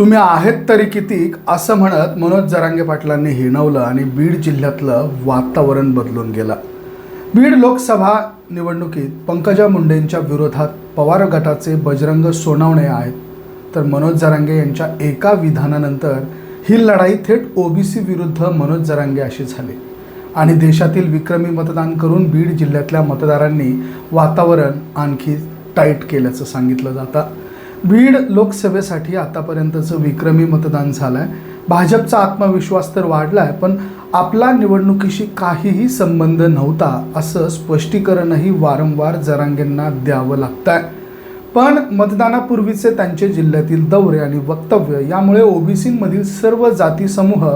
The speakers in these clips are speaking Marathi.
तुम्ही आहेत तरी कितीक असं म्हणत मनोज जरांगे पाटलांनी हिणवलं आणि बीड जिल्ह्यातलं वातावरण बदलून गेलं. बीड लोकसभा निवडणुकीत पंकजा मुंडेंच्या विरोधात पवार गटाचे बजरंग सोनावणे आहेत. तर मनोज जरांगे यांच्या एका विधानानंतर ही लढाई थेट ओबीसी विरुद्ध मनोज जरांगे अशी झाली. आणि देशातील विक्रमी मतदान करून बीड जिल्ह्यातल्या मतदारांनी वातावरण आणखी टाईट केल्याचं सांगितलं जातं. बीड लोकसभेसाठी आतापर्यंतचं विक्रमी मतदान झालं आहे भाजपचा आत्मविश्वास तर वाढला आहे पण आपला निवडणुकीशी काहीही संबंध नव्हता असं स्पष्टीकरणही वारंवार जरांगेंना द्यावं लागतं आहे पण मतदानापूर्वीचे त्यांचे जिल्ह्यातील दौरे आणि वक्तव्य यामुळे ओबीसीमधील सर्व जाती समूह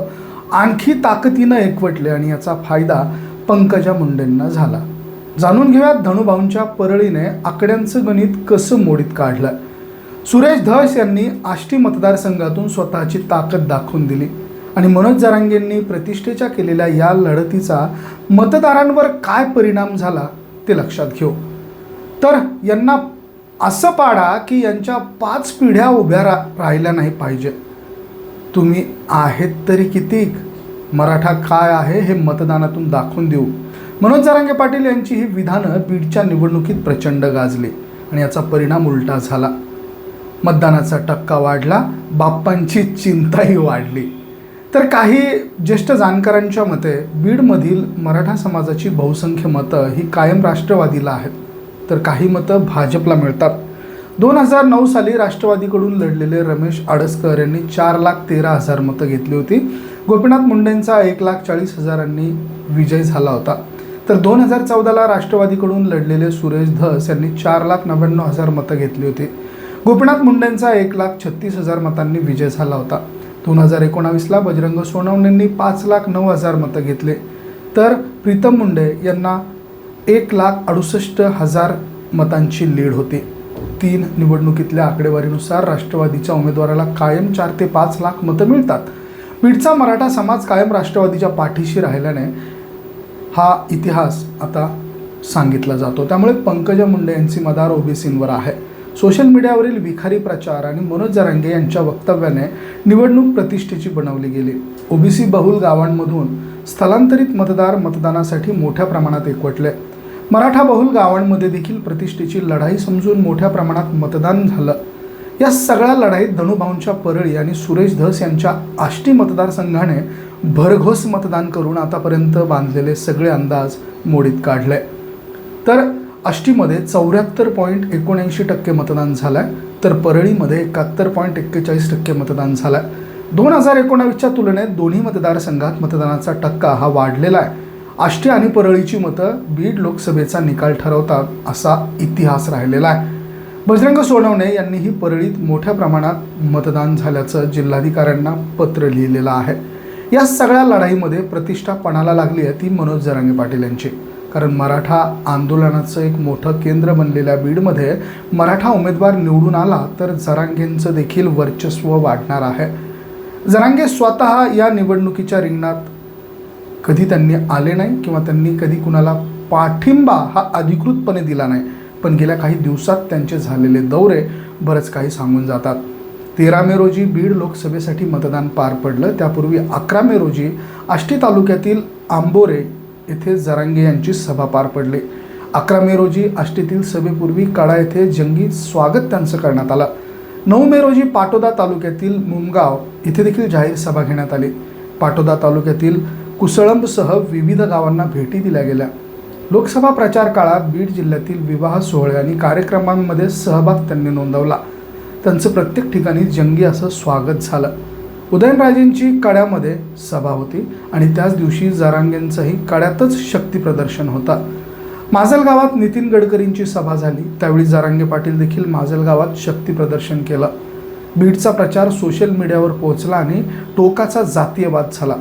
आणखी ताकदीनं एकवटले आणि याचा फायदा पंकजा मुंडेंना झाला. जाणून घेऊयात धनुभाऊंच्या परळीने आकड्यांचं गणित कसं मोडीत काढलं. सुरेश धस यांनी आष्टी मतदारसंघातून स्वतःची ताकद दाखवून दिली. आणि मनोज जरांगेंनी प्रतिष्ठेच्या केलेल्या या लढतीचा मतदारांवर काय परिणाम झाला ते लक्षात घेऊ. तर यांना असं पाडा की यांच्या पाच पिढ्या उभ्या रा राहिल्या नाही पाहिजे. तुम्ही आहेत तरी कितीक? मराठा काय आहे हे मतदानातून दाखवून देऊ. मनोज जरांगे पाटील यांची ही विधानं बीडच्या निवडणुकीत प्रचंड गाजली आणि याचा परिणाम उलटा झाला. मतदानाचा टक्का वाढला बाप्पांची चिंताही वाढली. तर काही ज्येष्ठ जाणकारांच्या मते बीडमधील मराठा समाजाची बहुसंख्य मतं ही कायम राष्ट्रवादीला आहेत. तर काही मतं भाजपला मिळतात. दोन हजार नऊ साली राष्ट्रवादीकडून लढलेले रमेश आडसकर यांनी चार लाख तेरा हजार मतं घेतली होती. गोपीनाथ मुंडेंचा एक लाख चाळीस हजारांनी विजय झाला होता. तर दोन हजार चौदाला राष्ट्रवादीकडून लढलेले सुरेश धस यांनी चार लाख नव्याण्णव हजार मतं घेतली होती. गोपीनाथ मुंडेंचा एक लाख छत्तीस हजार मतांनी विजय झाला होता. दोन हजार एकोणावीसला बजरंग सोनवणेंनी पाच लाख नऊ हजार मतं घेतले. तर प्रीतम मुंडे यांना एक लाख अडुसष्ट हजार मतांची लीड होती. तीन निवडणुकीतल्या आकडेवारीनुसार राष्ट्रवादीच्या उमेदवाराला कायम चार ते पाच लाख मतं मिळतात. बीडचा मराठा समाज कायम राष्ट्रवादीच्या पाठीशी राहिल्याने हा इतिहास आता सांगितला जातो. त्यामुळे पंकजा मुंडे यांची मदार ओबीसींवर आहे. सोशल मीडियावरील विखारी प्रचार आणि मनोज जरांगे यांच्या वक्तव्याने निवडणूक प्रतिष्ठेची बनवली गेली. ओबीसी बहुल गावांमधून स्थलांतरित मतदार मतदानासाठी मोठ्या प्रमाणात एकवटले. मराठा बहुल गावांमध्ये देखील प्रतिष्ठेची लढाई समजून मोठ्या प्रमाणात मतदान झालं. या सगळ्या लढाईत धनुभाऊंच्या परळी आणि सुरेश धस यांच्या आष्टी मतदारसंघाने भरघोस मतदान करून आतापर्यंत बांधलेले सगळे अंदाज मोडीत काढले. तर आष्टीमध्ये चौऱ्याहत्तर पॉईंट एकोणऐंशी टक्के मतदान झालं आहे तर परळीमध्ये एकाहत्तर पॉईंट एक्केचाळीस टक्के मतदान झालं आहे दोन हजार एकोणावीसच्या तुलनेत दोन्ही मतदारसंघात मतदानाचा टक्का हा वाढलेला आहे. आष्टी आणि परळीची मतं बीड लोकसभेचा निकाल ठरवतात असा इतिहास राहिलेला आहे. बजरंग सोनवणे यांनीही परळीत मोठ्या प्रमाणात मतदान झाल्याचं जिल्हाधिकाऱ्यांना पत्र लिहिलेलं आहे. या सगळ्या लढाईमध्ये प्रतिष्ठा पणाला लागली आहे ती मनोज जरांगे पाटील यांची. कारण मराठा आंदोलनाचं एक मोठं केंद्र बनलेल्या बीडमध्ये मराठा उमेदवार निवडून आला तर जरांगेंचं देखील वर्चस्व वाढणार आहे. जरांगे स्वतः या निवडणुकीच्या रिंगणात कधी त्यांनी आले नाही किंवा त्यांनी कधी कुणाला पाठिंबा हा अधिकृतपणे दिला नाही पण गेल्या काही दिवसात त्यांचे झालेले दौरे बरंच काही सांगून जातात. तेरा मे रोजी बीड लोकसभेसाठी मतदान पार पडलं त्यापूर्वी अकरा मे रोजी आष्टी तालुक्यातील आंबोरे येथे जरांगे यांची सभा पार पडली. अकरा मे रोजी आष्टीतील सभेपूर्वी कडा येथे जंगी स्वागत त्यांचं करण्यात आलं. नऊ मे रोजी पाटोदा तालुक्यातील मुमगाव इथे देखील जाहीर सभा घेण्यात आली. पाटोदा तालुक्यातील कुसळंबसह विविध गावांना भेटी दिल्या गेल्या. लोकसभा प्रचार काळात बीड जिल्ह्यातील विवाह सोहळे आणि कार्यक्रमांमध्ये सहभाग त्यांनी नोंदवला. त्यांचं प्रत्येक ठिकाणी जंगी असं स्वागत झालं. उदयनराजेंची कड्यामध्ये सभा होती आणि त्याच दिवशी जारांगेंचंही कड्यातच शक्तीप्रदर्शन होता. माजल गावात नितीन गडकरींची सभा झाली. त्यावेळी जारांगे पाटील देखील माजल गावात शक्ती प्रदर्शन केलं. बीडचा प्रचार सोशल मीडियावर पोहोचला आणि टोकाचा जातीयवाद झाला.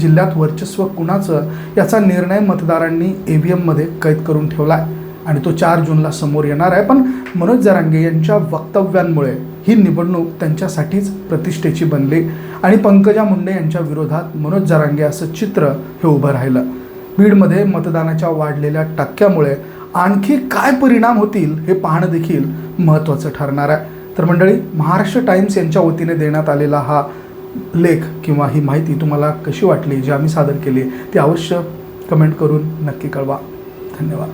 जिल्ह्यात वर्चस्व कुणाचं याचा निर्णय मतदारांनी ए व्ही एममध्ये कैद करून ठेवला आहे आणि तो चार जूनला समोर येणार आहे. पण मनोज जरांगे यांच्या वक्तव्यांमुळे ही निवडणूक त्यांच्यासाठीच प्रतिष्ठेची बनली. आणि पंकजा मुंडे यांच्या विरोधात मनोज जरांगे असं चित्र हे उभं राहिलं. बीडमध्ये मतदानाच्या वाढलेल्या टक्क्यामुळे आणखी काय परिणाम होतील हे पाहणं देखील महत्त्वाचं ठरणार आहे. तर मंडळी महाराष्ट्र टाइम्स यांच्या वतीने देण्यात आलेला हा लेख किंवा ही माहिती तुम्हाला कशी वाटली जी आम्ही सादर केली ती अवश्य कमेंट करून नक्की कळवा. धन्यवाद.